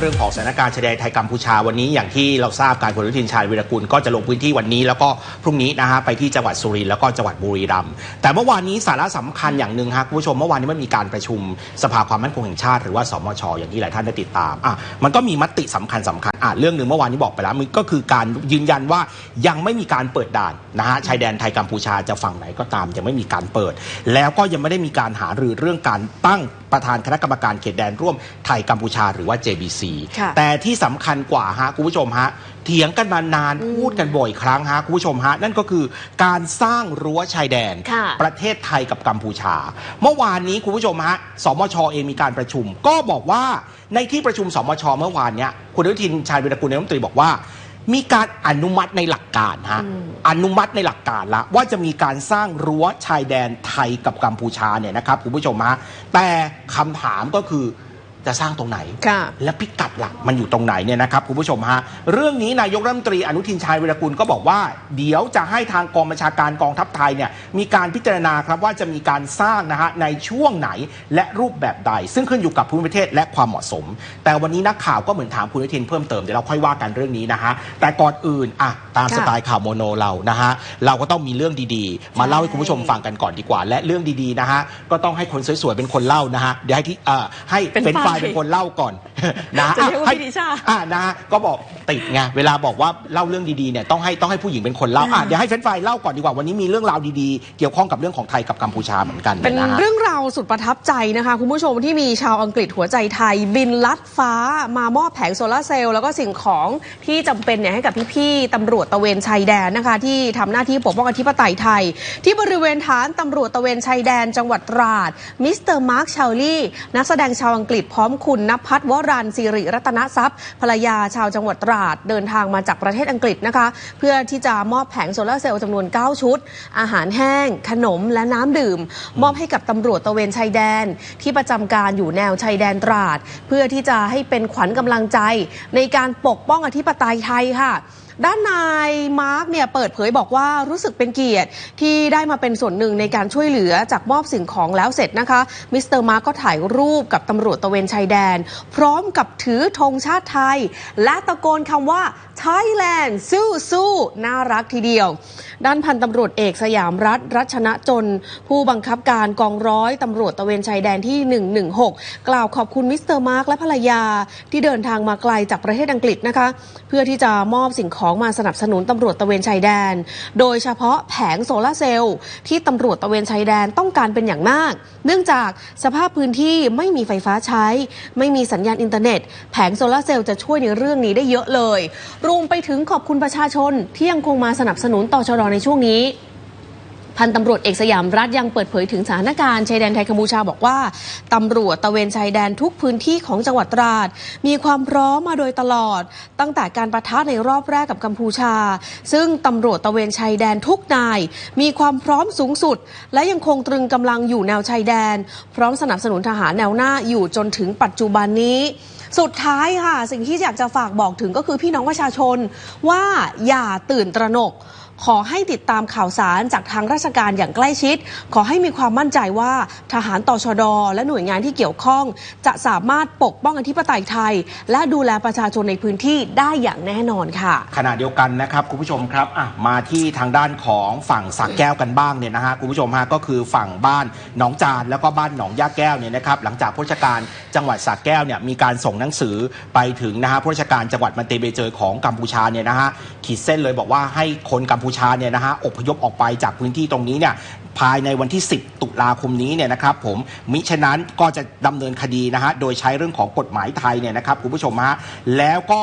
เรื่องของสถานการณ์ชายแดนไทยกัมพูชาวันนี้อย่างที่เราทราบการพลอนุทินชาญวิรกุลก็จะลงพื้นที่วันนี้ แล้วก็พรุ่งนี้นะฮะไปที่จังหวัดสุรินทร์แล้วก็จังหวัดบุรีรัมย์แต่เมื่อวานนี้สาระสำคัญอย่างหนึ่งฮะคุณผู้ชมเมื่อวานนี้มันมีการประชุมสภาความมั่นคงแห่งชาติหรือว่าสมชอย่างที่หลายท่านได้ติดตามอะมันก็มีมติสำคัญสำคัญอะเรื่องหนึ่งเมื่อวานนี้บอกไปแล้วมันก็คือการยืนยันว่ายังไม่มีการเปิดด่านนะฮะชายแดนไทยกัมพูชาจะฝั่งไหนก็ตามยังไม่มีการเปิด แล้วก็ยังไม่ได้มีการหารือเรื่องการตั้งประธานคณะกรรมการเขตแดนร่วมไทยกัมพูชาหรือว่า JBC ค่ะแต่ที่สำคัญกว่าฮะคุณผู้ชมฮะเถียงกันมานานพูดกันบ่อยครั้งฮะคุณผู้ชมฮะนั่นก็คือการสร้างรั้วชายแดนค่ะประเทศไทยกับกัมพูชา เมื่อวานนี้คุณผู้ชมฮะสมชเองมีการประชุม ก็บอกว่าในที่ประชุมสมชเมื่อวานเนี้ยคุณอนุทินชาญวิรกุลนายกรัฐมนตรีบอกว่า มีการอนุมัติในหลักการฮะอนุมัติในหลักการละว่าจะมีการสร้างรั้วชายแดนไทยกับกัมพูชาเนี่ยนะครับคุณผู้ชมฮะแต่คำถามก็คือ จะสร้างตรงไหนค่ะและพิกัดหลักมันอยู่ตรงไหนเนี่ยนะครับคุณผู้ชมฮะเรื่องนี้นายกรัฐมนตรีอนุทินชาญวิรกุลก็บอกว่า เดี๋ยวจะให้ทางกองบัญชาการกองทัพไทยเนี่ยมีการพิจารณาครับว่าจะมีการสร้างนะฮะในช่วงไหนและรูปแบบใด ซึ่งขึ้นอยู่กับภูมิประเทศและความเหมาะสม แต่วันนี้นักข่าวก็เหมือนถามคุณอนุทินเพิ่มเติมเดี๋ยวเราค่อยว่ากันเรื่องนี้นะฮะแต่ก่อนอื่นอะตามค่ะสไตล์ข่าวโมโนเรานะฮะเราก็ต้องมีเรื่องดีๆ มาเล่าให้คุณผู้ชมฟังกันก่อนดีกว่า และเรื่องดีๆนะฮะก็ต้องให้คนสวยๆเป็นคนเล่านะฮะเดี๋ยวให้ที่เอ่อให้เป็นเป็นฝ่ายฝ่ายเป็นคนเล่าก่อนนะจะเรียกว่าให้พี่นิชาอ่านะฮะก็บอกติดไงเวลาบอกว่าเล่าเรื่องดีๆเนี่ยต้องให้ต้องให้ผู้หญิงเป็นคนเล่าอะเดี๋ยวให้เฟรนช์ไฟล์เล่าก่อนดีกว่าวันนี้มีเรื่องราวดีๆ เกี่ยวข้องกับเรื่องของไทยกับกัมพูชาเหมือนกันเป็นนะฮะเรื่องราวสุดประทับใจนะคะ คุณผู้ชมที่มีชาวอังกฤษหัวใจไทย บินลัดฟ้ามามอบแผงโซลาร์เซลล์แล้วก็สิ่งของที่จำเป็นเนี่ยให้กับพี่ๆตำรวจตระเวนชายแดนนะคะ ที่ทำหน้าที่ปกป้องอธิปไตยไทย ที่บริเวณฐานตำรวจตระเวนชายแดนจังหวัดตราดมิสเตอร์มาร์คชาวลี่นักแสดงชาวอังกฤษพร้อมคุณนภัทรวรัรันสิริรัตนทรัพย์ภรรยาชาวจังหวัดตราดเดินทางมาจากประเทศอังกฤษนะคะ เพื่อที่จะมอบแผงโซลาร์เซลล์จำนวน 9 ชุด อาหารแห้ง ขนมและน้ำดื่ม มอบให้กับตำรวจตะเวนชายแดน ที่ประจำการอยู่แนวชายแดนตราด เพื่อที่จะให้เป็นขวัญกำลังใจ ในการปกป้องอธิปไตยไทยค่ะ ด้านนายมาร์กเนี่ยเปิดเผยบอกว่ารู้สึกเป็นเกียรติที่ได้มาเป็นส่วนหนึ่งในการช่วยเหลือจากมอบสิ่งของแล้วเสร็จนะคะมิสเตอร์มาร์กก็ถ่ายรูปกับตำรวจตะเวนชายแดน พร้อมกับถือธงชาติไทย และตะโกนคำว่า Thailand สู้สู้น่ารักทีเดียว ด้านพันตำรวจเอกสยามรัฐรัชนะจน ผู้บังคับการกองร้อยตำรวจตะเวนชายแดนที่ 116 กล่าวขอบคุณมิสเตอร์มาร์กและภรรยาที่เดินทางมาไกลจากประเทศอังกฤษนะคะ เพื่อที่จะมอบสิ่งของมาสนับสนุนตำรวจตะเวนชายแดน โดยเฉพาะแผงโซลาร์เซลล์ที่ตำรวจตะเวนชายแดนต้องการเป็นอย่างมาก เนื่องจากสภาพพื้นที่ไม่มีไฟฟ้าใช้ ไม่มีสัญญาณอินเทอร์เน็ต แผงโซลาร์เซลล์จะช่วยในเรื่องนี้ได้เยอะเลยรวมไปถึงขอบคุณประชาชนที่ยังคงมาสนับสนุนต่อชดในช่วงนี้พันตำรวจเอกสยามรัฐยังเปิดเผยถึงสถานการณ์ชายแดนไทยกัมพูชาบอกว่าตำรวจตะเวนชายแดนทุกพื้นที่ของจังหวัดตราด มีความพร้อมมาโดยตลอด ตั้งแต่การประทะในรอบแรกกับกัมพูชา ซึ่งตำรวจตะเวนชายแดนทุกนาย มีความพร้อมสูงสุด และยังคงตรึงกำลังอยู่แนวชายแดน พร้อมสนับสนุนทหารแนวหน้าอยู่จนถึงปัจจุบันนี้ สุดท้ายค่ะ สิ่งที่อยากจะฝากบอกถึงก็คือพี่น้องประชาชนว่าอย่าตื่นตระหนก ขอให้ติดตามข่าวสารจากทางราชการอย่างใกล้ชิด ขอให้มีความมั่นใจว่าทหารตชดและหน่วยงานที่เกี่ยวข้อง จะสามารถปกป้องอธิปไตยไทย และดูแลประชาชนในพื้นที่ได้อย่างแน่นอนค่ะ ขณะเดียวกันนะครับคุณผู้ชมครับมาที่ทางด้านของฝั่งสักแก้วกันบ้างเนี่ยนะฮะคุณผู้ชมฮะก็คือฝั่งบ้านหนองจานแล้วก็บ้านหนองย่าแก้วเนี่ยนะครับหลังจากผู้ราชการจังหวัดสักแก้วเนี่ยมีการส่งหนังสือไปถึงนะฮะผู้ราชการจังหวัดมันเตเบเจอของกัมพูชาเนี่ยนะฮะขีดเส้นเลยบอกว่าให้คนกัมพูชาเนี่ยนะฮะอพยพออกไปจากพื้นที่ตรงนี้เนี่ยภายในวันที่ 10 ตุลาคมนี้เนี่ยนะครับผมมิฉะนั้นก็จะดำเนินคดีนะฮะโดยใช้เรื่องของกฎหมายไทยเนี่ยนะครับคุณผู้ชมฮะแล้วก็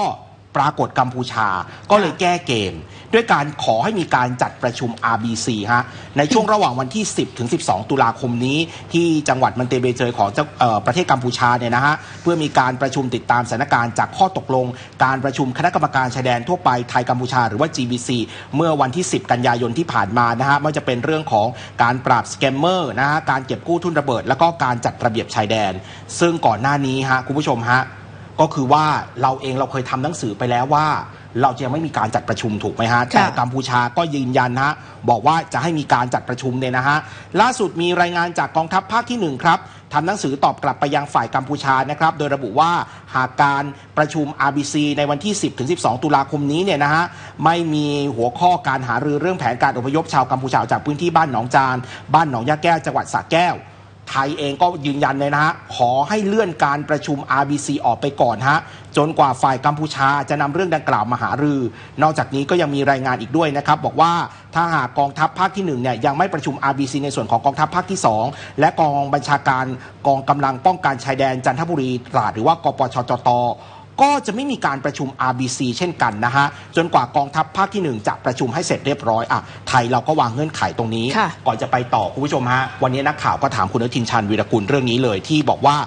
ปรากฏกัมพูชาก็เลยแก้เกม ด้วยการขอให้มีการจัดประชุม RBC ฮะในช่วงระหว่างวันที่ 10 ถึง 12 ตุลาคมนี้ ที่จังหวัดมันเตเบเจอของออประเทศกัมพูชาเนี่ยนะฮะเพื่อมีการประชุมติดตามสถานการณ์จากข้อตกลง การประชุมคณะกรรมการชายแดนทั่วไปไทยกัมพูชาหรือว่า GBC เมื่อวันที่ 10 กันยายนที่ผ่านมานะฮะไม่ว่าจะเป็นเรื่องของการปราบสแกมเมอร์นะฮะการเก็บกู้ทุนระเบิด แล้วก็การจัดระเบียบชายแดน ซึ่งก่อนหน้านี้ฮะคุณผู้ชมฮะ ก็คือว่าเราเองเราเคยทำหนังสือไปแล้วว่า เราจะยังไม่มีการจัดประชุมถูกไหมฮะ แต่กัมพูชาก็ยืนยันฮะบอกว่าจะให้มีการจัดประชุมเนี่ยนะฮะ ล่าสุดมีรายงานจากกองทัพภาคที่หนึ่งครับทำหนังสือตอบกลับไปยังฝ่ายกัมพูชานะครับ โดยระบุว่าหากการประชุม RBC ในวันที่ 10ถึง12 ตุลาคมนี้เนี่ยนะฮะไม่มีหัวข้อการหารือเรื่องแผนการอพยพชาวกัมพูชาออกจากพื้นที่บ้านหนองจาน บ้านหนองยาแก้วจังหวัดสระแก้ว ไทยเองก็ยืนยันเลยนะฮะขอให้เลื่อนการประชุม RBC ออกไปก่อนฮะจนกว่าฝ่ายกัมพูชาจะนำเรื่องดังกล่าวมาหารือ นอกจากนี้ก็ยังมีรายงานอีกด้วยนะครับ บอกว่าถ้าหากกองทัพภาคที่1เนี่ยยังไม่ประชุม RBC ในส่วนของกองทัพภาคที่ 2 และกองบัญชาการกองกำลังป้องกันชายแดนจันทบุรีตราดหรือว่ากปชจต ก็จะไม่มีการประชุม RBC เช่นกันนะฮะ จนกว่ากองทัพภาคที่ 1 จะประชุมให้เสร็จเรียบร้อยอะไทยเราก็วางเงื่อนไขตรงนี้ค่ะก่อนจะไปต่อคุณผู้ชมฮะ วันนี้นักข่าวก็ถามคุณอนุทินชันวีรกุลเรื่องนี้เลยที่บอกว่า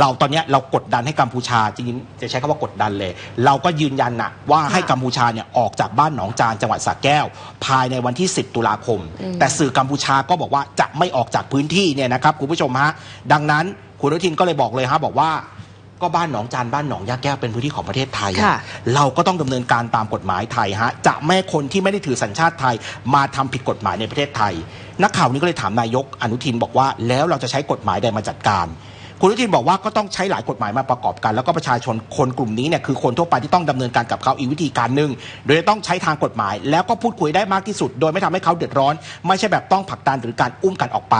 เราตอนเนี้ยเรากดดันให้กัมพูชาจริงๆจะใช้คำว่ากดดันเลย เราก็ยืนยันนะว่าให้กัมพูชาเนี่ยออกจากบ้านหนองจานจังหวัดสระแก้ว ภายในวันที่ 10 ตุลาคม แต่สื่อกัมพูชาก็บอกว่าจะไม่ออกจากพื้นที่เนี่ยนะครับคุณผู้ชมฮะดังนั้นคุณอนุทินก็เลยบอกเลยฮะบอกว่า ก็บ้านหนองจานบ้านหนองยาแก้วเป็นพื้นที่ของประเทศไทยอะค่ะเราก็ต้องดำเนินการตามกฎหมายไทยฮะจะไม่ให้คนที่ไม่ได้ถือสัญชาติไทยมาทำผิดกฎหมายในประเทศไทย นักข่าวนี้ก็เลยถามนายกอนุทินบอกว่า แล้วเราจะใช้กฎหมายใดมาจัดการ คุณอนุทินบอกว่าก็ต้องใช้หลายกฎหมายมาประกอบกัน แล้วก็ประชาชนคนกลุ่มนี้เนี่ยคือคนทั่วไปที่ต้องดำเนินการกับเขาอีกวิธีการหนึ่งโดยต้องใช้ทางกฎหมาย แล้วก็พูดคุยได้มากที่สุด โดยไม่ทำให้เขาเดือดร้อน ไม่ใช่แบบต้องผลักดันหรือการอุ้มกันออกไป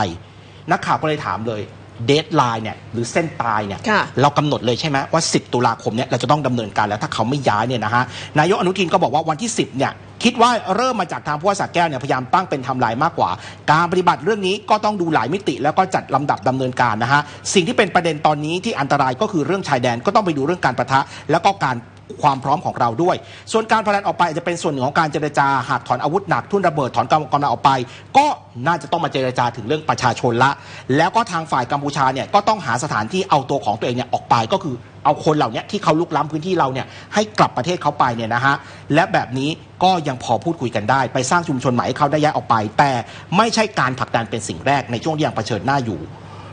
นักข่าวก็เลยถามเลย เดทไลน์เนี่ยหรือเส้นตายเนี่ยค่ะเรากำหนดเลยใช่ไหมว่า 10 ตุลาคมเนี่ยเราจะต้องดำเนินการแล้วถ้าเขาไม่ย้ายเนี่ยนะฮะนายกอนุทินก็บอกว่าวันที่ 10เนี่ยคิดว่าเริ่มมาจากทางผู้ว่าสระแก้วเนี่ยพยายามตั้งเป็นไทำลายมากกว่า การปฏิบัติเรื่องนี้ก็ต้องดูหลายมิติ แล้วก็จัดลำดับดำเนินการนะฮะสิ่งที่เป็นประเด็นตอนนี้ที่อันตรายก็คือเรื่องชายแดนก็ต้องไปดูเรื่องการประทะแล้วก็การ ความพร้อมของเราด้วย ส่วนการพลันออกไปอาจจะเป็นส่วนหนึ่งของการเจรจาหากถอนอาวุธหนักทุ่นระเบิดถอนกำลังกำลังออกไป ก็น่าจะต้องมาเจรจาถึงเรื่องประชาชนละ แล้วก็ทางฝ่ายกัมพูชาเนี่ยก็ต้องหาสถานที่เอาตัวของตัวเองเนี่ยออกไปก็คือเอาคนเหล่านี้ที่เขาลุกล้ำพื้นที่เราเนี่ยให้กลับประเทศเขาไปเนี่ยนะฮะและแบบนี้ก็ยังพอพูดคุยกันได้ ไปสร้างชุมชนใหม่ให้เขาได้ย้ายออกไป แต่ไม่ใช่การผลักดันเป็นสิ่งแรกในช่วงที่ยังเผชิญหน้าอยู่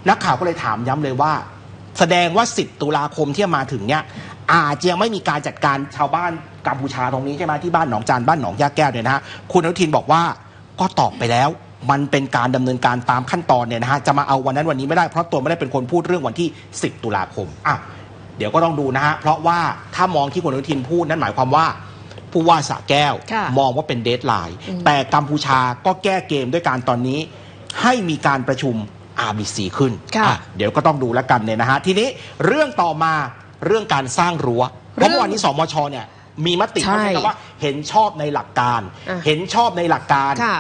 นักข่าวก็เลยถามย้ำเลยว่า แสดงว่า 10 ตุลาคมที่มาถึงเนี่ย อาจจะยังไม่มีการจัดการชาวบ้านกัมพูชาตรงนี้ใช่ไหมที่บ้านหนองจานบ้านหนองยาแก้วเนี่ยนะฮะคุณอนุทินบอกว่าก็ตอบไปแล้ว มันเป็นการดำเนินการตามขั้นตอนเนี่ยนะฮะจะมาเอาวันนั้นวันนี้ไม่ได้เพราะตัวไม่ได้เป็นคนพูดเรื่องวันที่ 10 ตุลาคมอะเดี๋ยวก็ต้องดูนะฮะเพราะว่าถ้ามองที่คุณอนุทินพูดนั่นหมายความว่าผู้ว่าสระแก้วค่ะมองว่าเป็นเดทไลน์แต่กัมพูชาก็แก้เกมด้วยการตอนนี้ ให้มีการประชุม RBC ขึ้นค่ะอะเดี๋ยวก็ต้องดูแล้วกันเนี่ยนะฮะ ทีนี้เรื่องต่อมา เรื่องการสร้างรั้วเพราะเมื่อวานนี้สมชเนี่ยมีมติใช่เขาใช้คำว่าเห็นชอบในหลักการอะเห็นชอบในหลักการค่ะ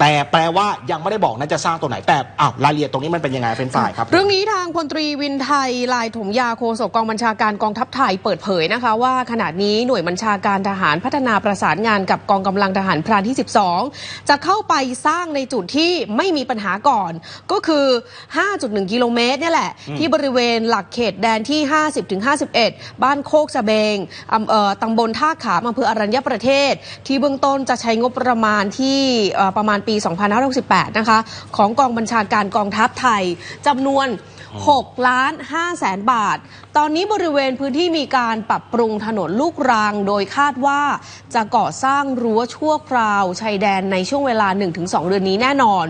แต่แปลว่ายังไม่ได้บอกนะจะสร้างตัวไหนแต่อ้าวรายละเอียดตรงนี้มันเป็นยังไงเป็นฝ่ายครับ เรื่องนี้ทางพลตรีวินไทยลายถมยาโฆษกกองบัญชาการกองทัพไทยเปิดเผยนะคะ ว่าขณะนี้หน่วยบัญชาการทหารพัฒนาประสานงานกับกองกำลังทหารพรานที่ 12 จะเข้าไปสร้างในจุดที่ไม่มีปัญหาก่อน ก็คือ 5.1 กิโลเมตรเนี่ยแหละ ที่บริเวณหลักเขตแดนที่ 50-51 บ้านโคกสะเบงอำเอ่อตำบลท่าขามอำเภออรัญญประเทศ ที่เบื้องต้นจะใช้งบประมาณที่เอ่อประมาณปี 2568 นะคะ ของกองบัญชาการกองทัพไทยจำนวน 6 ล้าน5แสนบาท ตอนนี้บริเวณพื้นที่มีการปรับปรุงถนนลูกรัง โดยคาดว่าจะก่อสร้างรั้วชั่วคราวชายแดนในช่วงเวลา 1-2 เดือนนี้แน่นอน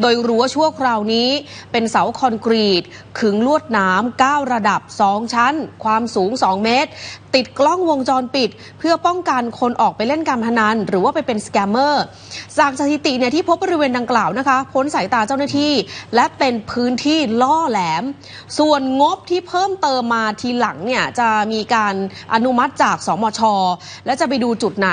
โดยรั้วชั่วคราวนี้เป็นเสาคอนกรีต ขึงลวดหน้ำ9ระดับ 2 ชั้น ความสูง 2 เมตร ติดกล้องวงจรปิด เพื่อป้องกันคนออกไปเล่นการพนัน หรือว่าไปเป็นสแกมเมอร์จากสถิติเนี่ยที่พบบริเวณดังกล่าวนะคะพ้นสายตาเจ้าหน้าที่ และเป็นพื้นที่ล่อแหลม ส่วนงบที่เพิ่มเติมมาทีหลังเนี่ยจะมีการอนุมัติจากสมช และจะไปดูจุดไหน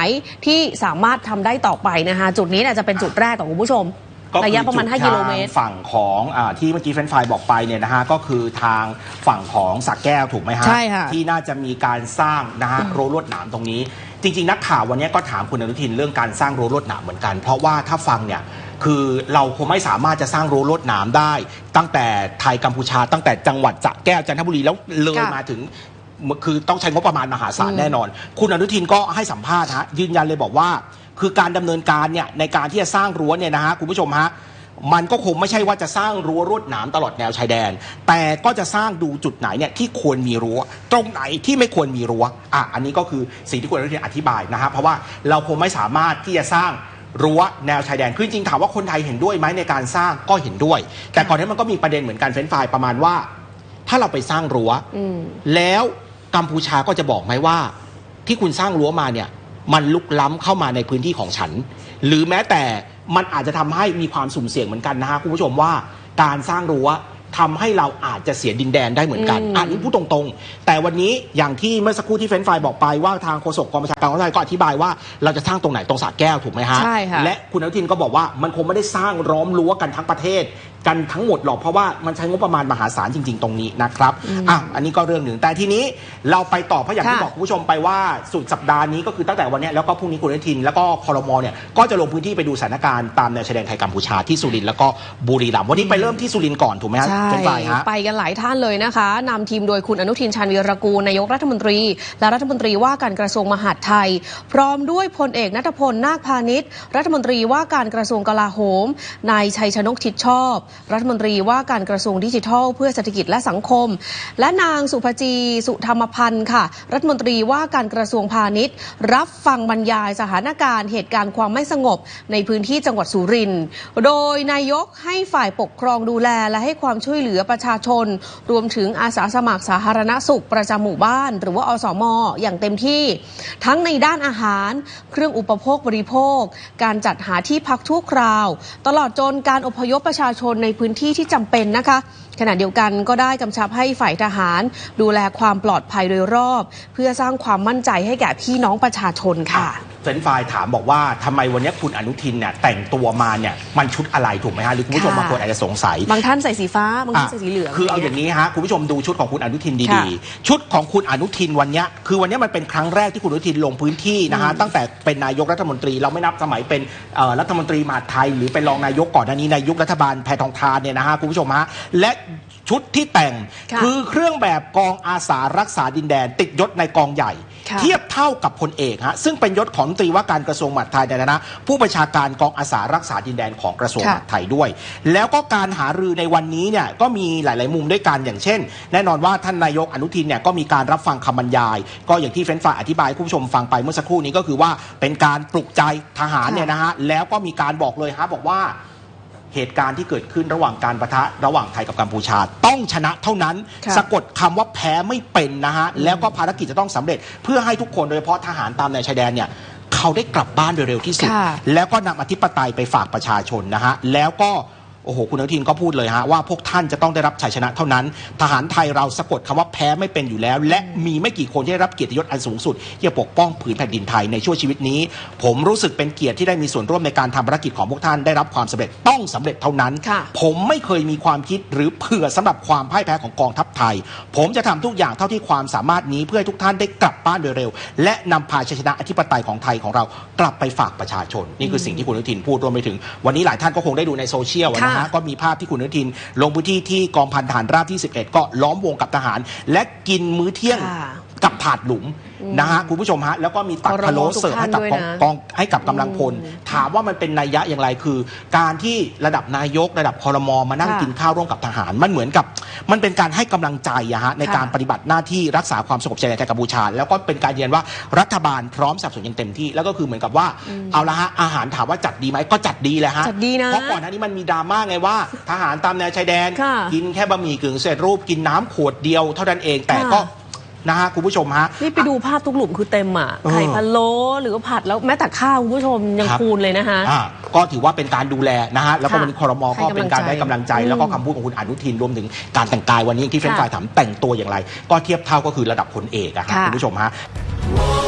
ที่สามารถทำได้ต่อไปนะคะจุดนี้เนี่ยจะเป็นจุดแรกของคุณผู้ชม ก็คือระยะประมาณจุด5กิโลเมตรทางฝั่งของอาที่เมื่อกี้เฟรนช์ฟรายบอกไปเนี่ยนะฮะก็คือทางฝั่งของสักแก้วถูกไหมฮะใช่ค่ะที่น่าจะมีการสร้างนะฮะรั้วลวดหนามตรงนี้ จริง ๆ นักข่าววันนี้ก็ถามคุณอนุทินเรื่องการสร้างรั้วลวดหนามเหมือนกัน เพราะว่าถ้าฟังเนี่ยคือเราคงไม่สามารถจะสร้างรั้วลวดหนามได้ ตั้งแต่ไทยกัมพูชา ตั้งแต่จังหวัดสระแก้วจันทบุรีแล้วเลยค่ะมาถึงคือต้องใช้งบประมาณมหาศาลแน่นอน คุณอนุทินก็ให้สัมภาษณ์ฮะยืนยันเลยบอกว่า คือการดำเนินการเนี่ยในการที่จะสร้างรั้วเนี่ยนะฮะคุณผู้ชมฮะมันก็คงไม่ใช่ว่าจะสร้างรั้วรวดหนามตลอดแนวชายแดน แต่ก็จะสร้างดูจุดไหนเนี่ยที่ควรมีรั้ว ตรงไหนที่ไม่ควรมีรั้วอะอันนี้ก็คือสิ่งที่คุณอนุทินอธิบายนะฮะเพราะว่าเราคงไม่สามารถที่จะสร้างรั้วแนวชายแดนคือจริงๆถามว่าคนไทยเห็นด้วยไหมในการสร้างก็เห็นด้วย แต่ก่อนหนานี้มันก็มีประเด็นเหมือนกันเฟ้นไฟล์ประมาณว่า ถ้าเราไปสร้างรั้วอืมแล้วกัมพูชาก็จะบอกไหมว่า ที่คุณสร้างรั้วมาเนี่ย มันลุกล้ำเข้ามาในพื้นที่ของฉัน หรือแม้แต่มันอาจจะทำให้มีความสุ่มเสี่ยงเหมือนกันนะฮะคุณผู้ชมว่าการสร้างรั้วทำให้เราอาจจะเสียดินแดนได้เหมือนกันอืมอันนี้พูดตรงๆ แต่วันนี้อย่างที่เมื่อสักครู่ที่เฟ้นไฟล์บอกไปว่าทางโฆษกกองบัญชาการกองทัพไทยก็อธิบายว่าเราจะสร้างตรงไหนตรงสระแก้วถูกไหมฮะ ใช่ค่ะ และคุณอนุทินก็บอกว่ามันคงไม่ได้สร้างล้อมรั้วกันทั้งประเทศ กันทั้งหมดหรอกเพราะว่ามันใช้งบประมาณมหาศาลจริง ๆ ตรงนี้นะครับอะอันนี้ก็เรื่องหนึ่งแต่ทีนี้เราไปต่อเพราะอย่างที่ค่ะบอกคุณผู้ชมไปว่าสุดสัปดาห์นี้ก็คือตั้งแต่วันเนี้ยแล้วก็พรุ่งนี้คุณอนุทิน แล้วก็คอรมอเนี่ยก็จะลงพื้นที่ไปดูสถานการณ์ตามแนวชายแดนไทยกัมพูชาที่สุรินทร์แล้วก็บุรีรัมย์วันนี้ไปเริ่มที่สุรินทร์ก่อนถูกไหมฮะใช่เฟ้นไฟล์ฮะไปกันหลายท่านเลยนะคะนำทีมโดยคุณอนุทินชาญวีรกูลนายกรัฐมนตรี และรัฐมนตรีว่าการกระทรวงมหาดไทย พร้อมด้วยพลเอกนัทพลนาคพาณิชย์รัฐมนตรีว่าการกระทรวงกลาโหมนายชัยชนกชิดชอบรัฐมนตรีว่าการกระทรวงดิจิทัล เพื่อเศรษฐกิจและสังคม และนางสุภจีสุธรรมพันธ์ค่ะ รัฐมนตรีว่าการกระทรวงพาณิชย์ รับฟังบรรยายสถานการณ์เหตุการณ์ความไม่สงบ ในพื้นที่จังหวัดสุรินทร์โดยนายกให้ฝ่ายปกครองดูแลและให้ความช่วยเหลือประชาชน รวมถึงอาสาสมัครสาธารณสุขประจำหมู่บ้าน หรือว่าอสมอย่างเต็มที่ ทั้งในด้านอาหาร เครื่องอุปโภคบริโภค การจัดหาที่พักชั่วคราว ตลอดจนการอพยพประชาชนในพื้นที่ที่จำเป็นนะคะขณะเดียวกันก็ได้กำชับให้ฝ่ายทหาร ดูแลความปลอดภัยโดยรอบ เพื่อสร้างความมั่นใจให้แก่พี่น้องประชาชนค่ะเฟรนช์ไฟล์ถามบอกว่าทำไมวันนี้คุณอนุทินเนี่ยแต่งตัวมาเนี่ยมันชุดอะไรถูกไหมฮะหรือคุณผู้ชมค่ะ บางคนอาจจะสงสัย บางท่านใส่สีฟ้า บางท่านใส่สีเหลือง คือเอาะไรอย่างนี้ฮะคุณผู้ชมดูชุดของคุณอนุทินค่ะดีๆชุดของคุณอนุทินวันเนี้ยคือวันเนี้ยมันเป็นครั้งแรกที่คุณอนุทินลงพื้นที่นะฮะตั้งแต่เป็นนายกรัฐมนตรีเราไม่นับสมัยเป็นเอ่อรัฐมนตรีมหาดไทย หรือเป็นรองนายกก่อนหน้านี้นายกรัฐบาลแพทองทานเนี่ยนะฮะคุณผู้ชมฮะและ ชุดที่แต่งค่ะคือเครื่องแบบกองอาสารักษาดินแดน ติดยศในกองใหญ่ ค่ะ เทียบเท่ากับพลเอกฮะซึ่งเป็นยศของรัฐมนตรีว่าการกระทรวงมหาดไทยในฐานะผู้บัญชาการกองอาสารักษาดินแดนของกระทรวงมค่ะ หาดไทยด้วย แล้วก็การหารือในวันนี้เนี่ยก็มีหลาย ๆ มุมด้วยกันอย่างเช่น แน่นอนว่าท่านนายกอนุทินเนี่ยก็มีการรับฟังคำบรรยาย ก็อย่างที่เฟ้นฝ่ายอธิบายให้คุณผู้ชมฟังไปเมื่อสักครู่นี้ก็คือว่าเป็นการปลุกใจทหารเนี่ยนะฮะแล้วก็มีการบอกเลยฮะบอกว่า เหตุการณ์ที่เกิดขึ้นระหว่างการประทะระหว่างไทยกับกัมพูชา ต้องชนะเท่านั้นค่ะสะกดคำว่าแพ้ไม่เป็นนะฮะ แล้วก็ภารกิจจะต้องสำเร็จ เพื่อให้ทุกคนโดยเฉพาะทหารตามแนวชายแดนเนี่ยเขาได้กลับบ้านโดยเร็วที่สุดค่ะแล้วก็นำอธิปไตยไปฝากประชาชนนะฮะ แล้วก็ โอ้โห คุณอนุทินก็พูดเลยฮะว่าพวกท่านจะต้องได้รับชัยชนะเท่านั้น ทหารไทยเราสะกดคำว่าแพ้ไม่เป็นอยู่แล้ว และมีไม่กี่คนที่ได้รับเกียรติยศอันสูงสุดที่จะปกป้องผืนแผ่นดินไทยในช่วงชีวิตนี้ ผมรู้สึกเป็นเกียรติที่ได้มีส่วนร่วมในการทำภารกิจของพวกท่านได้รับความสำเร็จต้องสำเร็จเท่านั้นค่ะผมไม่เคยมีความคิดหรือเผื่อสำหรับความพ่ายแพ้ของกองทัพไทย ผมจะทำทุกอย่างเท่าที่ความสามารถนี้เพื่อให้ทุกท่านได้กลับบ้านโดยเร็ว และนำพาชัยชนะอธิปไตยของไทยของเรากลับไปฝากประชาชน นี่คือสิ่งที่คุณอนุทินพูดรวมไปถึง วันนี้หลายท่านก็คงได้ดูในโซเชียลนะค่ะฮะก็มีภาพที่คุณอนุทิน ลงพื้นที่ที่กองพันทหารราบที่ 11 ก็ล้อมวงกับทหาร และกินมื้อเที่ยงค่ะ กับถาดหลุมนะฮะคุณผู้ชมฮะแล้วก็มีตักครมพะโล้เสิร์ฟให้กับทุกกท่านด้วยนะองกองให้กับกำลังพล ถามว่ามันเป็นนัยยะอย่างไรคือ การที่ระดับนายกระดับคอรมอมานั่งค่ะกินข้าวร่วมกับทหาร มันเหมือนกับ มันเป็นการให้กำลังใจอะฮะในการค่ะปฏิบัติหน้าที่รักษาความสงบใจในไทยกัมพูชา แล้วก็เป็นการยืนยันว่ารัฐบาลพร้อมสนับสนุนอย่างเต็มที่แล้วก็คือเหมือนกับว่าเอาละฮะอาหารถามว่าจัดดีไหมก็จัดดีแหละฮะจัดดีนะเพราะก่อนหน้านี้มันมีดราม่าไงว่า ทหารตามแนวชายแดนค่ะกินแค่บะหมี่กึ่งสำเร็จรูปกินน้ำขวดเดียว เท่านั้นเองแต่ค่ะก็ นะฮะคุณผู้ชมฮะ นี่ไปดูภาพทุกหลุมคือเต็มอะเออไข่พะโล้หรือว่าผัดแล้วแม้แต่ข้าวคุณผู้ชมยังครับคูณเลยนะคะอ่าก็ถือว่าเป็นการดูแลนะฮะแล้วก็ค่ะวันนี้คอรมอให้ก็เป็นการได้กำลังใจอืมแล้วก็คำพูดของคุณอนุทินรวมถึงการแต่งกายวันนี้ที่เฟรนช์ค่ะฟรายถามแต่งตัวอย่างไร ก็เทียบเท่าก็คือระดับพลเอกอะฮะค่ะคุณผู้ชมฮะ Whoa,